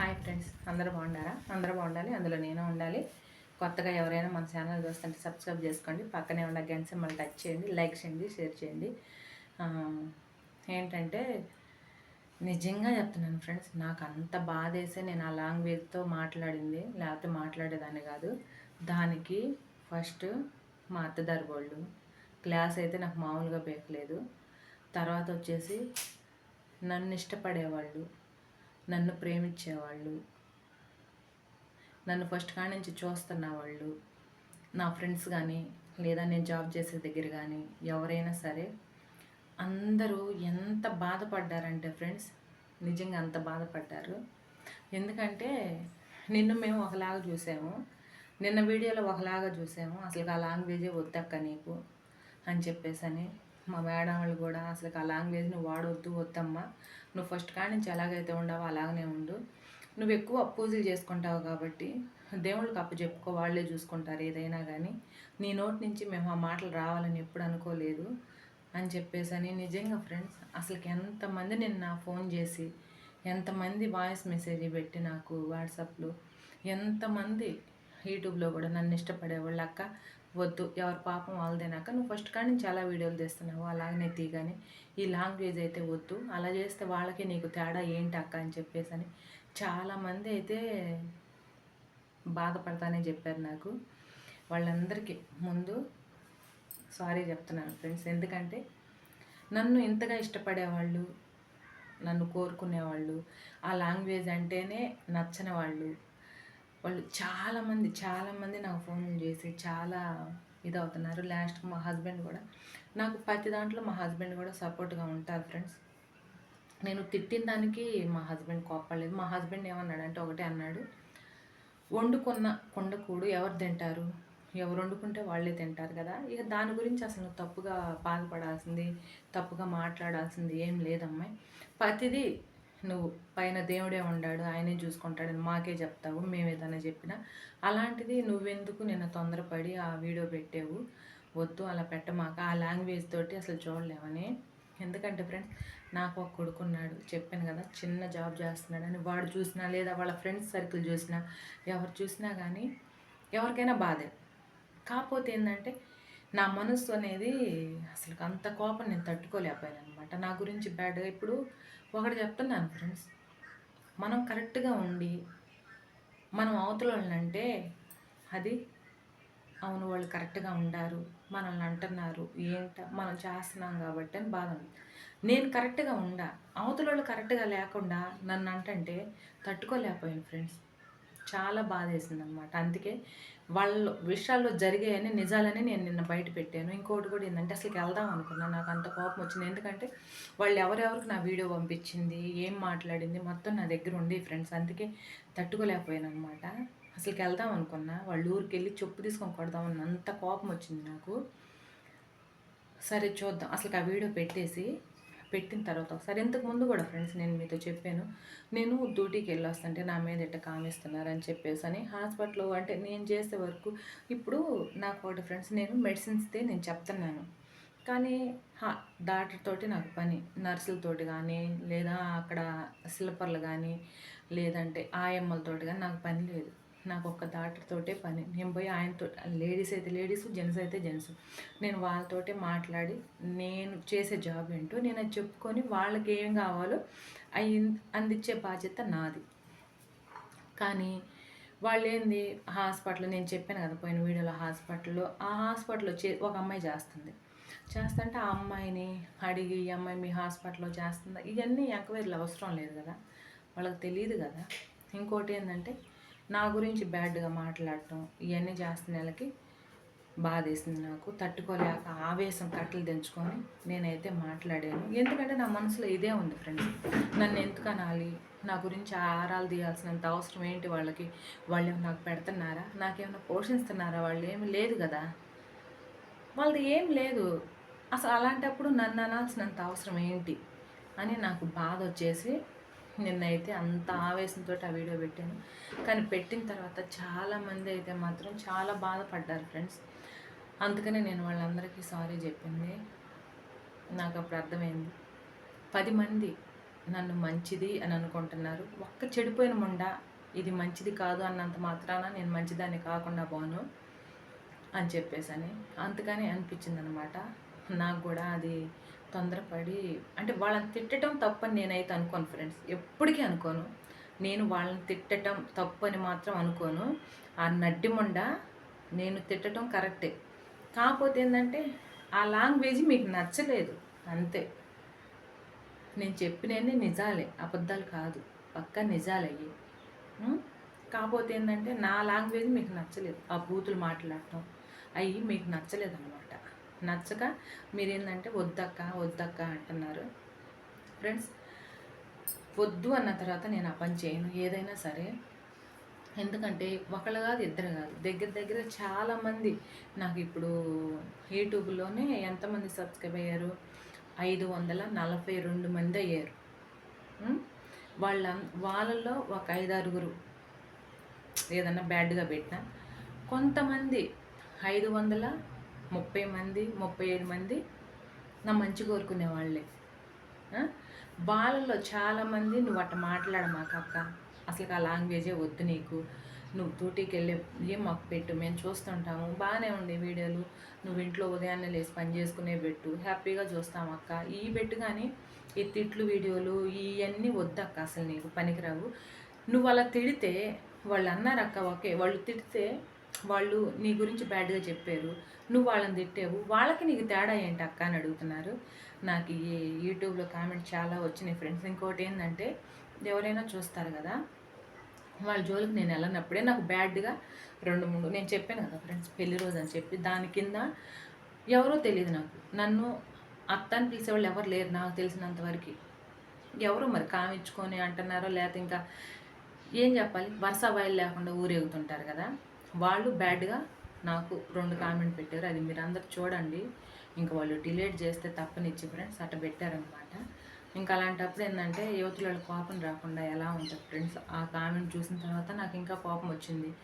Hi friends అందరూ బాగుండారా అందరూ బాగుండాలి అందులో నేను ఉండాలి. కొత్తగా ఎవరైనా మన ఛానల్ చూస్తుంటే సబ్స్క్రైబ్ చేసుకోండి. పక్కనే ఉన్న గంట సింబల్ టచ్ చేయండి లైక్ చేయండి షేర్ చేయండి. ఏంటంటే నిజంగా చెప్తున్నాను ఫ్రెండ్స్ నాకు అంత బాధ వేసే నేను ఆ లాంగ్వేజ్తో మాట్లాడింది లేకపోతే మాట్లాడేదాన్ని కాదు. దానికి ఫస్ట్ మా అత్తదారు వాళ్ళు క్లాస్ అయితే నాకు మామూలుగా బేకలేదు. తర్వాత వచ్చేసి నన్ను ఇష్టపడేవాళ్ళు. నన్ను ప్రేమించేవాళ్ళు. నన్ను ఫస్ట్ కాడి నుంచి చూస్తున్న వాళ్ళు. నా ఫ్రెండ్స్ కానీ లేదా నేను జాబ్ చేసే దగ్గర కానీ ఎవరైనా సరే అందరూ ఎంత బాధపడ్డారంటే ఫ్రెండ్స్ నిజంగా అంత బాధపడ్డారు. ఎందుకంటే నిన్ను మేము ఒకలాగా చూసాము. నిన్న వీడియోలో ఒకలాగా చూసాము. అసలు ఆ లాంగ్వేజే వద్దక్క నీకు అని చెప్పేసి అని మా మేడం వాళ్ళు కూడా అసలు ఆ లాంగ్వేజ్ నువ్వు వాడొద్దు వద్దమ్మా. నువ్వు ఫస్ట్ కాడి నుంచి ఎలాగైతే ఉండవో అలాగనే ఉండు. నువ్వు ఎక్కువ పూజలు చేసుకుంటావు కాబట్టి దేవుళ్ళకి అప్పు చెప్పుకో వాళ్ళే చూసుకుంటారు ఏదైనా కానీ నీ నోటి నుంచి మేము ఆ మాటలు రావాలని ఎప్పుడు అనుకోలేదు అని చెప్పేసి అని నిజంగా ఫ్రెండ్స్ అసలుకి ఎంతమంది నేను నా ఫోన్ చేసి ఎంతమంది వాయిస్ మెసేజ్ పెట్టి నాకు వాట్సాప్లో ఎంతమంది యూట్యూబ్లో కూడా నన్ను ఇష్టపడేవాళ్ళు అక్క. వద్దు ఎవరి పాపం వాళ్ళదేనాక నువ్వు ఫస్ట్ కానీ చాలా వీడియోలు తీస్తున్నావు అలాగనే తీగానే. ఈ లాంగ్వేజ్ అయితే వద్దు అలా చేస్తే వాళ్ళకి నీకు తేడా ఏంటి అక్క అని చెప్పేసి అని చాలామంది అయితే బాధపడతానే చెప్పారు నాకు. వాళ్ళందరికీ ముందు సారీ చెప్తున్నాను ఫ్రెండ్స్ ఎందుకంటే నన్ను ఇంతగా ఇష్టపడేవాళ్ళు నన్ను కోరుకునేవాళ్ళు ఆ లాంగ్వేజ్ అంటేనే నచ్చని వాళ్ళు వాళ్ళు చాలామంది చాలామంది నాకు ఫోన్ చేసి చాలా ఇదవుతున్నారు. లాస్ట్ మా హస్బెండ్ కూడా. నాకు ప్రతి దాంట్లో మా హస్బెండ్ కూడా సపోర్ట్గా ఉంటారు ఫ్రెండ్స్. నేను తిట్టిన దానికి మా హస్బెండ్ కోప్పలేదు మా హస్బెండ్ ఏమన్నాడంటే ఒకటే అన్నాడు. వండుకున్న కొండకూడు ఎవరు తింటారు? ఎవరు వండుకుంటే వాళ్ళే తింటారు కదా? ఇక దాని గురించి అసలు తప్పుగా బాధపడాల్సింది తప్పుగా మాట్లాడాల్సింది ఏం లేదమ్మాయి. ప్రతిదీ నువ్వు పైన దేవుడే ఉండాడు ఆయనే చూసుకుంటాడని మాకే చెప్తావు మేము ఏదైనా చెప్పినా. అలాంటిది నువ్వెందుకు నిన్న తొందరపడి ఆ వీడియో పెట్టావు? వద్దు అలా పెట్టమాక. ఆ లాంగ్వేజ్ తోటి అసలు చూడలేమని ఎందుకంటే ఫ్రెండ్స్ నాకు ఒక కొడుకున్నాడు చెప్పాను కదా చిన్న జాబ్ చేస్తున్నాడని వాడు చూసినా లేదా వాళ్ళ ఫ్రెండ్స్ సర్కిల్ చూసినా ఎవరు చూసినా కానీ ఎవరికైనా బాధే. కాకపోతే ఏంటంటే నా మనసు అనేది అసలు అంత కోపం నేను తట్టుకోలేకపోయాను అనమాట నా గురించి బ్యాడ్గా ఇప్పుడు ఒకటి చెప్తున్నాను ఫ్రెండ్స్. మనం కరెక్ట్గా ఉండి మనం అవతల అంటే అది అవును వాళ్ళు కరెక్ట్గా ఉండారు మనల్ని అంటున్నారు ఏంట మనం చేస్తున్నాం కాబట్టి అని బాధ నేను కరెక్ట్గా ఉండా అవతల వాళ్ళు కరెక్ట్గా లేకుండా నన్ను అంటంటే తట్టుకోలేకపోయాను ఫ్రెండ్స్. చాలా బాధ వేసింది అనమాట అందుకే వాళ్ళ విషయాల్లో జరిగాయని నిజాలని నేను నిన్న బయట పెట్టాను. ఇంకోటి కూడా ఏంటంటే అసలు వెళ్దాం అనుకున్నాను నాకు అంత కోపం వచ్చింది. ఎందుకంటే వాళ్ళు ఎవరెవరికి నా వీడియో పంపించింది ఏం మాట్లాడింది మొత్తం నా దగ్గర ఉంది ఫ్రెండ్స్ అందుకే తట్టుకోలేకపోయాను అనమాట అసలుకి వెళ్దాం అనుకున్నా. వాళ్ళ ఊరికి వెళ్ళి చెప్పు తీసుకొని కొడదామని అంత కోపం వచ్చింది నాకు. సరే చూద్దాం. అసలు ఆ వీడియో పెట్టేసి పెట్టిన తర్వాత ఒకసారి ఇంతకు ముందు కూడా ఫ్రెండ్స్ నేను మీతో చెప్పాను నేను డ్యూటీకి వెళ్ళి వస్తుంటే నా మీద ఇట్ట కామిస్తున్నారని చెప్పేసి అని. హాస్పిటల్లో అంటే నేను చేసే వరకు ఇప్పుడు నాకు ఒకటి ఫ్రెండ్స్ నేను మెడిసిన్స్తే నేను చెప్తున్నాను. కానీ హా డాక్టర్ తోటి నాకు పని నర్సులతోటి కానీ లేదా అక్కడ స్లిప్పర్లు కానీ లేదంటే ఆయమ్మలతోటి కానీ నాకు పని లేదు. నాకు ఒక్క డాక్టర్తోటే పని. నేను పోయి ఆయనతో లేడీస్ అయితే లేడీస్ జెంట్స్ అయితే జెంట్స్. నేను వాళ్ళతోటే మాట్లాడి నేను చేసే జాబ్ ఏంటో నేను అది చెప్పుకొని వాళ్ళకి ఏం కావాలో అవి అందించే బాధ్యత నాది. కానీ వాళ్ళు ఏంది హాస్పిటల్ నేను చెప్పాను కదా పోయిన వీడియోలో హాస్పిటల్లో ఆ హాస్పిటల్లో చే ఒక అమ్మాయి చేస్తుంది. చేస్తుంటే ఆ అమ్మాయిని అడిగి ఈ అమ్మాయి మీ హాస్పిటల్లో చేస్తుందా? ఇవన్నీ ఎంక్వైరీలు అవసరం లేదు కదా. వాళ్ళకి తెలియదు కదా. ఇంకోటి ఏంటంటే నా గురించి బ్యాడ్గా మాట్లాడటం ఇవన్నీ చేస్తున్న వాళ్ళకి బాధేసింది నాకు. తట్టుకోలేక ఆవేశం కట్టలు తెంచుకొని నేనైతే మాట్లాడాను. ఎందుకంటే నా మనసులో ఇదే ఉంది ఫ్రెండ్స్. నన్ను ఎందుకు అనాలి? నా గురించి ఆరాలు తీయాల్సినంత అవసరం ఏంటి వాళ్ళకి? వాళ్ళు నాకు పెడుతున్నారా? నాకేమైనా పోషిస్తున్నారా వాళ్ళు ఏమి లేదు కదా. వాళ్ళది ఏం లేదు. అసలు అలాంటప్పుడు నన్ను అనాల్సినంత అవసరం ఏంటి? అని నాకు బాధ వచ్చేసి నిన్నైతే అంత ఆవేశంతో ఆ వీడియో పెట్టాను. కానీ పెట్టిన తర్వాత చాలామంది అయితే మాత్రం చాలా బాధపడ్డారు ఫ్రెండ్స్. అందుకనే నేను వాళ్ళందరికీ సారీ చెప్పింది. నాకు అప్పుడు అర్థమైంది. పది మంది నన్ను మంచిది అని అనుకుంటున్నారు. ఒక్క చెడిపోయిన ముండ ఇది మంచిది కాదు అన్నంత మాత్రాన నేను మంచిదాన్ని కాకుండా పోను అని చెప్పేసని. అందుకని అనిపించింది అనమాట నాకు కూడా అది తొందరపడి అంటే వాళ్ళని తిట్టడం తప్పని నేనైతే అనుకోను ఫ్రెండ్స్ ఎప్పటికీ అనుకోను. నేను వాళ్ళని తిట్టడం తప్పని మాత్రం అనుకోను. ఆ నడ్డిమొండ నేను తిట్టడం కరెక్టే. కాకపోతే ఏంటంటే ఆ లాంగ్వేజ్ మీకు నచ్చలేదు. అంతే. నేను చెప్పినవన్నీ నిజాలే. అబద్ధాలు కాదు. పక్క నిజాలయ్యి. కాకపోతే ఏంటంటే నా లాంగ్వేజ్ మీకు నచ్చలేదు. ఆ బూతులు మాట్లాడటం అవి మీకు నచ్చలేదు అనమాట నచ్చక మీరు ఏంటంటే వద్దక్క వద్దక్క అంటున్నారు. ఫ్రెండ్స్ వద్దు అన్న తర్వాత నేను ఆ పని చేయను ఏదైనా సరే. ఎందుకంటే ఒకళ్ళు కాదు ఇద్దరు కాదు. దగ్గర దగ్గర చాలామంది నాకు ఇప్పుడు యూట్యూబ్లోనే ఎంతమంది సబ్స్క్రైబ్ అయ్యారు? ఐదు వందల నలభై రెండు మంది అయ్యారు. వాళ్ళ వాళ్ళల్లో ఒక ఐదారుగురు ఏదన్నా బ్యాడ్గా పెట్టినా కొంతమంది ఐదు వందల ముప్పై మంది ముప్పై ఏడు మంది నా మంచి కోరుకునే వాళ్ళే. వాళ్ళలో చాలామంది నువ్వు అట్ట మాట్లాడమాక అక్క. అసలు ఆ లాంగ్వేజే వద్దు నీకు. నువ్వు తూటీకి వెళ్ళే ఏం మాకు పెట్టు మేము చూస్తుంటాము. బాగానే ఉండే వీడియోలు. నువ్వు ఇంట్లో ఉదయాన్నే లేచి పని చేసుకునే పెట్టు. హ్యాపీగా చూస్తాం అక్క. ఈ పెట్టు కానీ ఈ తిట్లు వీడియోలు ఇవన్నీ వద్దక్క అసలు నీకు పనికిరావు. నువ్వు అలా తిడితే వాళ్ళు అన్నారు అక్క ఓకే. వాళ్ళు తిడితే వాళ్ళు నీ గురించి బ్యాడ్గా చెప్పారు నువ్వు వాళ్ళని తిట్టావు వాళ్ళకి నీకు తేడా ఏంటి అక్క అని అడుగుతున్నారు. నాకు ఈ యూట్యూబ్లో కామెంట్ చాలా వచ్చినాయి ఫ్రెండ్స్. ఇంకోటి ఏంటంటే ఎవరైనా చూస్తారు కదా వాళ్ళ జోలికి నేను వెళ్ళినప్పుడే నాకు బ్యాడ్గా రెండు మూడు నేను చెప్పాను కదా ఫ్రెండ్స్ పెళ్ళి రోజు అని చెప్పి దాని కింద ఎవరో తెలియదు నాకు. నన్ను అత్త అని పిలిచేవాళ్ళు ఎవరు లేరు నాకు తెలిసినంతవరకు ఎవరు మరి కామించుకొని అంటున్నారో లేకపోతే ఇంకా ఏం చెప్పాలి? వరుస బయలు లేకుండా ఊరేగుతుంటారు కదా. వాళ్ళు బ్యాడ్గా నాకు రెండు కామెంట్ పెట్టారు. అది మీరు అందరు చూడండి. ఇంకా వాళ్ళు డిలేట్ చేస్తే తప్పనిచ్చి ఫ్రెండ్స్ అట్ట పెట్టారనమాట. ఇంకా అలాంటప్పుడు ఏంటంటే యువతుల కోపం రాకుండా ఎలా ఉంటుంది ఫ్రెండ్స్? ఆ కామెంట్ చూసిన తర్వాత నాకు ఇంకా కోపం వచ్చింది.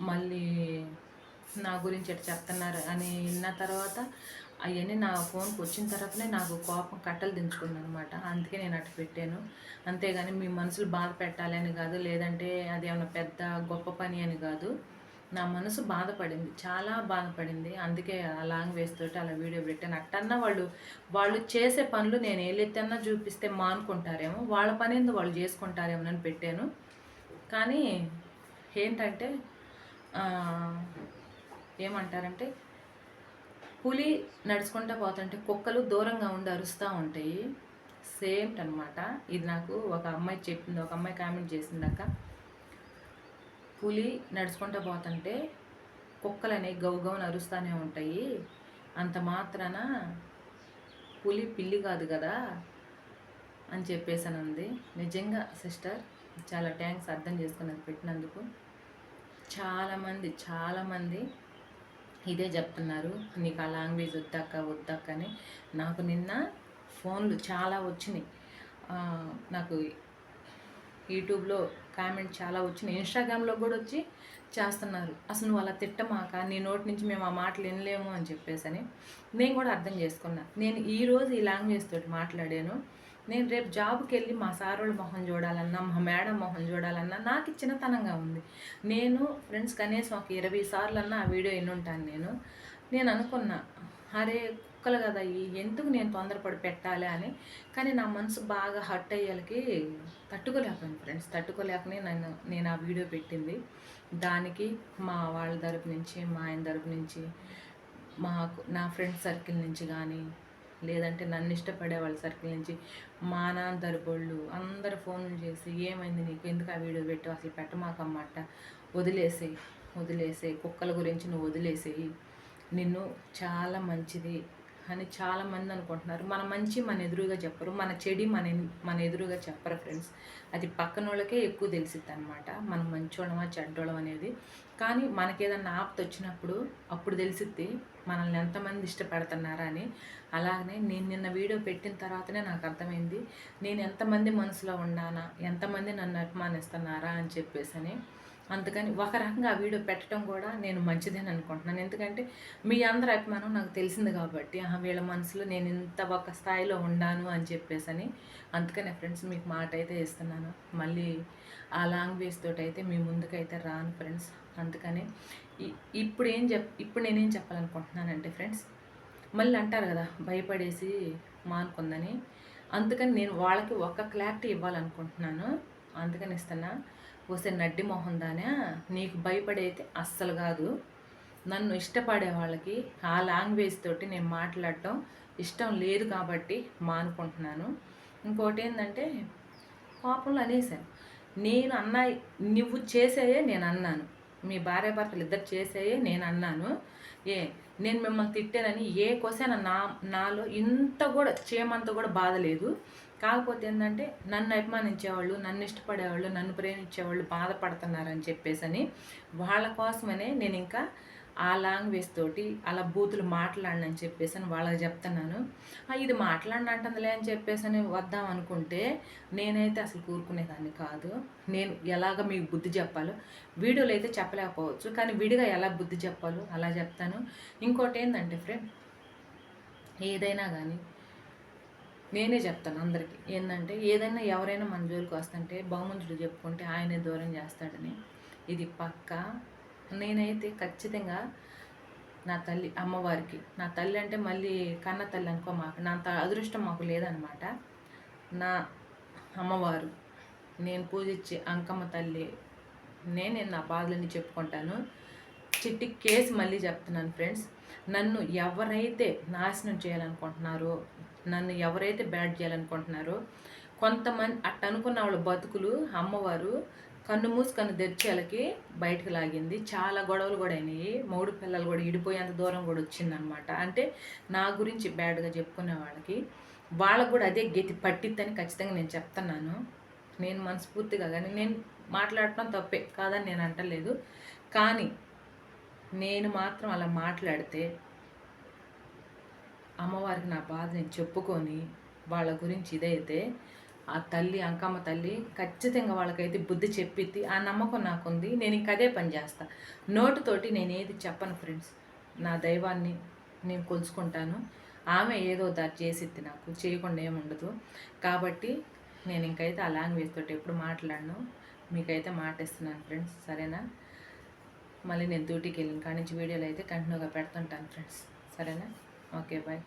మళ్ళీ నా గురించి ఎట్లా చెప్తున్నారు అని విన్న తర్వాత అవన్నీ నా ఫోన్కి వచ్చిన తర్వాతనే నాకు కోపం కట్టలు దించుకున్నాను అనమాట అందుకే నేను అటు పెట్టాను. అంతేగాని మీ మనసులు బాధ పెట్టాలి అని కాదు లేదంటే అది ఏమైనా పెద్ద గొప్ప పని అని కాదు. నా మనసు బాధపడింది చాలా బాధపడింది. అందుకే ఆ లాంగ్వేజ్ తోటి అలా వీడియో పెట్టాను అట్టన్నా వాళ్ళు వాళ్ళు చేసే పనులు నేను ఏలెత్తన్నా చూపిస్తే మానుకుంటారేమో వాళ్ళ పని ఎందుకు వాళ్ళు చేసుకుంటారేమో అని పెట్టాను. కానీ ఏంటంటే ఏమంటారంటే పులి నడుచుకుంటా పోతుంటే కుక్కలు దూరంగా ఉండి అరుస్తూ ఉంటాయి. సేమ్ అనమాట ఇది నాకు ఒక అమ్మాయి చెప్పింది ఒక అమ్మాయి కామెంట్ చేసిందాక పులి నడుచుకుంటూ పోతుంటే కుక్కలు అనేవి గౌగౌని అరుస్తూనే ఉంటాయి. అంత మాత్రాన పులి పిల్లి కాదు కదా అని చెప్పేసనుంది. నిజంగా సిస్టర్ చాలా థ్యాంక్స్ అర్థం చేసుకున్నది పెట్టినందుకు. చాలామంది చాలామంది ఇదే చెప్తున్నారు. నీకు ఆ లాంగ్వేజ్ వద్దక్క వద్దక్క అని. నాకు నిన్న ఫోన్లు చాలా వచ్చినాయి. నాకు యూట్యూబ్లో కామెంట్ చాలా వచ్చినాయి ఇన్స్టాగ్రామ్లో కూడా వచ్చి చేస్తున్నారు. అసలు నువ్వు అలా తిట్టమాక నీ నోటి నుంచి మేము ఆ మాటలు వినలేము అని చెప్పేసి అని నేను కూడా అర్థం చేసుకున్నా. నేను ఈరోజు ఈ లాంగ్వేజ్ తోటి మాట్లాడాను. నేను రేపు జాబ్కి వెళ్ళి మా సారోళ్ళ మొహం చూడాలన్నా మా మేడం మొహం చూడాలన్నా నాకు చిన్నతనంగా ఉంది. నేను ఫ్రెండ్స్ కనీసం ఒక ఇరవై సార్లు అన్నా ఆ వీడియో ఎన్నుంటాను నేను. నేను అనుకున్నా అరే కుక్కలు కదా ఎందుకు నేను తొందరపడి పెట్టాలి అని. కానీ నా మనసు బాగా హర్ట్ అయ్యేకి తట్టుకోలేకపోయింది ఫ్రెండ్స్. తట్టుకోలేకనే నన్ను నేను ఆ వీడియో పెట్టింది. దానికి మా వాళ్ళ తరపు నుంచి మా ఆయన తరపు నుంచి మాకు నా ఫ్రెండ్ సర్కిల్ నుంచి కానీ లేదంటే నన్ను ఇష్టపడే వాళ్ళ సర్కిల్ నుంచి మా నాన్న తరపుళ్ళు అందరు ఫోన్లు చేసి ఏమైంది నీకు? ఎందుకు ఆ వీడియో పెట్టు అసలు పెట్టమాకమ్మాట. వదిలేసేయి వదిలేసేయి. కుక్కల గురించి నువ్వు వదిలేసేయి. నిన్ను చాలా మంచిది అని చాలామంది అనుకుంటున్నారు. మన మంచి మన ఎదురుగా చెప్పరు మన చెడి మన మన ఎదురుగా చెప్పరు ఫ్రెండ్స్. అది పక్కన వాళ్ళకే ఎక్కువ తెలిసిద్ది అనమాట మనం మంచోళమా చెడ్డోళం అనేది. కానీ మనకేదన్నా ఆపత వచ్చినప్పుడు అప్పుడు తెలిసిద్ది మనల్ని ఎంతమంది ఇష్టపడుతున్నారా అని. అలాగనే నేను నిన్న వీడియో పెట్టిన తర్వాతనే నాకు అర్థమైంది నేను ఎంతమంది మనసులో ఉన్నానా ఎంతమంది నన్ను అభిమానిస్తున్నారా అని చెప్పేసి అని అందుకని ఒక రకంగా ఆ వీడియో పెట్టడం కూడా నేను మంచిదని అనుకుంటున్నాను. ఎందుకంటే మీ అందరి అభిమానం నాకు తెలిసింది కాబట్టి ఆహా వీళ్ళ మనసులో నేను ఇంత ఒక స్థాయిలో ఉన్నాను అని చెప్పేసి అని అందుకనే ఫ్రెండ్స్ మీకు మాట అయితే ఇస్తున్నాను. మళ్ళీ ఆ లాంగ్వేజ్ తోటి అయితే మీ ముందుకైతే రాను ఫ్రెండ్స్. అందుకని ఇప్పుడు ఏం చెప్ ఇప్పుడు నేనేం చెప్పాలనుకుంటున్నానంటే ఫ్రెండ్స్ మళ్ళీ అంటారు కదా భయపడేసి మానుకుందని. అందుకని నేను వాళ్ళకి ఒక క్లారిటీ ఇవ్వాలనుకుంటున్నాను. అందుకని ఇస్తున్నా. వస్తే నడ్డి మొహం దానే? నీకు భయపడైతే అస్సలు కాదు. నన్ను ఇష్టపడే వాళ్ళకి ఆ లాంగ్వేజ్ తోటి నేను మాట్లాడటం ఇష్టం లేదు కాబట్టి మానుకుంటున్నాను. ఇంకోటి ఏంటంటే కోపంలో అనేసాను నేను అన్నా నువ్వు చేసేయే నేను అన్నాను. మీ భార్య భర్తలు ఇద్దరు చేసేయే నేను అన్నాను. ఏ నేను మిమ్మల్ని తిట్టానని ఏ కోసైనా నా నాలో ఇంత కూడా చేయమంత కూడా బాధ లేదు. కాకపోతే ఏంటంటే నన్ను అభిమానించేవాళ్ళు నన్ను ఇష్టపడేవాళ్ళు నన్ను ప్రేమించేవాళ్ళు బాధపడుతున్నారని చెప్పేసి అని వాళ్ళ కోసమనే నేను ఇంకా ఆ లాంగ్వేజ్ తోటి అలా బూతులు మాట్లాడనని చెప్పేసి అని వాళ్ళకి చెప్తున్నాను. ఇది మాట్లాడినట్టుందిలే అని చెప్పేసి అని వద్దాం అనుకుంటే నేనైతే అసలు కూరుకునేదాన్ని కాదు. నేను ఎలాగ మీకు బుద్ధి చెప్పాలో వీడియోలో అయితే చెప్పలేకపోవచ్చు కానీ విడిగా ఎలా బుద్ధి చెప్పాలో అలా చెప్తాను. ఇంకోటి ఏంటంటే ఫ్రెండ్ ఏదైనా కానీ నేనే చెప్తాను అందరికీ. ఏంటంటే ఏదైనా ఎవరైనా మన జోలికి వస్తుంటే బహుమంతుడు చెప్పుకుంటే ఆయనే దూరం చేస్తాడని. ఇది పక్క. నేనైతే ఖచ్చితంగా నా తల్లి అమ్మవారికి నా తల్లి అంటే మళ్ళీ కన్న తల్లి అనుకో మాకు నా అదృష్టం మాకు లేదనమాట. నా అమ్మవారు నేను పూజించే అంకమ్మ తల్లి నేను నా బాధలన్నీ చెప్పుకుంటాను. చిట్టి కేసు మళ్ళీ చెప్తున్నాను ఫ్రెండ్స్ నన్ను ఎవరైతే నాశనం చేయాలనుకుంటున్నారో నన్ను ఎవరైతే బ్యాడ్ చేయాలనుకుంటున్నారో కొంతమంది అట్ట అనుకున్న వాళ్ళ బతుకులు అమ్మవారు కన్ను మూసి కన్ను తెరిచేలకి బయటకు లాగింది. చాలా గొడవలు కూడా అయినాయి. మౌడు పిల్లలు కూడా ఇడిపోయేంత దూరం కూడా వచ్చిందనమాట అంటే నా గురించి బ్యాడ్గా చెప్పుకునే వాళ్ళకి వాళ్ళకు కూడా అదే గతి పట్టిద్దని ఖచ్చితంగా నేను చెప్తున్నాను. నేను మనస్ఫూర్తిగా కానీ నేను మాట్లాడటం తప్పే కాదని నేను అంటలేదు. కానీ నేను మాత్రం అలా మాట్లాడితే అమ్మవారికి నా బాధ నేను చెప్పుకొని వాళ్ళ గురించి ఇదైతే ఆ తల్లి అంకమ్మ తల్లి ఖచ్చితంగా వాళ్ళకైతే బుద్ధి చెప్పిద్ది. ఆ నమ్మకం నాకుంది. నేను ఇంక అదే పని చేస్తా. నోటుతోటి నేను ఏది చెప్పను ఫ్రెండ్స్. నా దైవాన్ని నేను కొలుచుకుంటాను. ఆమె ఏదో దారి చేసిద్ది నాకు. చేయకుండా ఏముండదు కాబట్టి నేను ఇంకైతే ఆ లాంగ్వేజ్ తోటి ఎప్పుడు మాట్లాడను. మీకైతే మాట ఇస్తున్నాను ఫ్రెండ్స్. సరేనా? మళ్ళీ నేను డ్యూటీకి వెళ్ళిన కాడి నుంచి వీడియోలు అయితే కంటిన్యూగా పెడుతుంటాను ఫ్రెండ్స్. సరేనా? Okay bye.